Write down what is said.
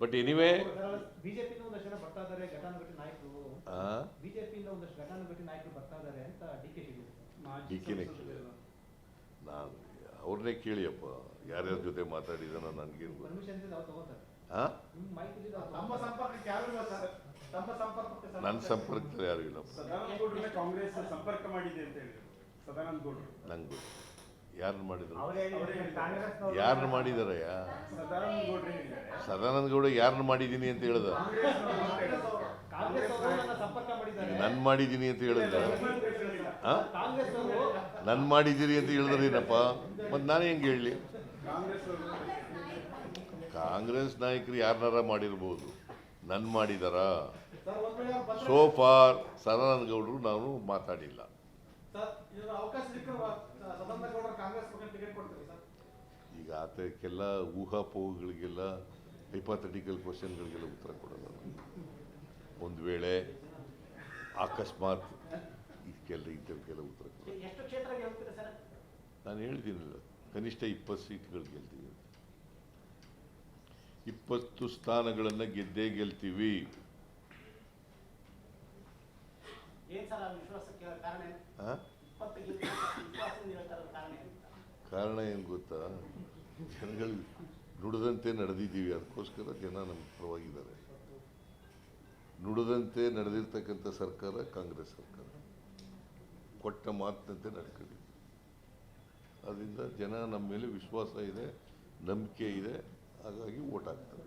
But anyway D ಕೆನೇ ನಾನು ಅವ್ರನ್ನೇ ಕೇಳಿಯಪ್ಪ ಯಾರ್ಯಾರ ಜೊತೆ ಮಾತಾಡಿದಾನ ನನಗೇನು ಯಾರು ಇಲ್ಲ ನನ್ನ ಸಂಪರ್ಕದಲ್ಲಿ ಯಾರು ಗೌಡ್ರನ್ನ ಕಾಂಗ್ರೆಸ್ ಸಂಪರ್ಕ ಮಾಡಿದೆ ಅಂತ ಹೇಳಿದ್ರು. ಸದಾನಂದ ಗೌಡ್ರು. ನಂಗೆ ಗೊತ್ತು. ಯಾರನ್ನ ಮಾಡಿದ್ರು? ಅವರೇ ಕಾಂಗ್ರೆಸ್ ಯಾರನ್ನ ಮಾಡಿದಾರಯ್ಯ? ಸದಾನಂದ ಗೌಡ್ರು ಸದಾನಂದ ಗೌಡ ಯಾರನ್ನು ಮಾಡಿದ್ದೀನಿ ಅಂತ ಹೇಳ್ದ? ನನ್ನ ಮಾಡಿದ್ದೀನಿ ಅಂತ ಹೇಳಿದ? ನನ್ ಮಾಡಿದ್ದೀರಿ ಅಂತ ಹೇಳಿದ್ರೇನಪ್ಪ ಮತ್ತೆ ನಾನು ಹೆಂಗೆ ಹೇಳಲಿ ಕಾಂಗ್ರೆಸ್ ನಾಯಕರು ಯಾರನ್ನಾರ ಮಾಡಿರ್ಬೋದು. ನನ್ ಮಾಡಿದಾರ. ಸೋ ಫಾರ್ ಸದಾನಂದ ಗೌಡರು ನಾನು ಮಾತಾಡಿಲ್ಲ. ಈಗ ಆತಕ್ಕೆಲ್ಲ ಊಹಾಪೋಹಗಳಿಗೆಲ್ಲ ಹೈಪಾಥೆಟಿಕಲ್ ಕ್ವಶನ್ಗಳಿಗೆಲ್ಲ ಉತ್ತರ ಕೊಡೋಲ್ಲ ನಾನು. ಒಂದು ವೇಳೆ ಅಕಸ್ಮಾತ್ ಇದಕ್ಕೆಲ್ಲ ಇದಕ್ಕೆಲ್ಲ ಉತ್ತರ ಕೊಡೋಲ್ಲ ನಾನು ಹೇಳ್ತೀನಲ್ಲ ಕನಿಷ್ಠ ಇಪ್ಪತ್ತು ಸೀಟ್ಗಳು ಗೆಲ್ತೀವಿ. ಇಪ್ಪತ್ತು ಸ್ಥಾನಗಳನ್ನು ಗೆದ್ದೇ ಗೆಲ್ತೀವಿ? ಕಾರಣ ಏನು ಗೊತ್ತಾ ಜನಗಳು ನುಡಿದಂತೆ ನಡೆದಿದ್ದೀವಿ ಅದಕ್ಕೋಸ್ಕರ ಜನ ನಮ್ಮ ಪರವಾಗಿದ್ದಾರೆ. ನುಡಿದಂತೆ ನಡೆದಿರ್ತಕ್ಕಂಥ ಸರ್ಕಾರ ಕಾಂಗ್ರೆಸ್ ಸರ್ಕಾರ. ಕೊಟ್ಟ ಮಾತಿನಂತೆ ನಡ್ಕೊಂಡಿದ್ದೀವಿ ಅದರಿಂದ ಜನ ನಮ್ಮ ಮೇಲೆ ವಿಶ್ವಾಸ ಇದೆ, ನಂಬಿಕೆ ಇದೆ, ಹಾಗಾಗಿ ಓಟ್ ಹಾಕ್ತಾರೆ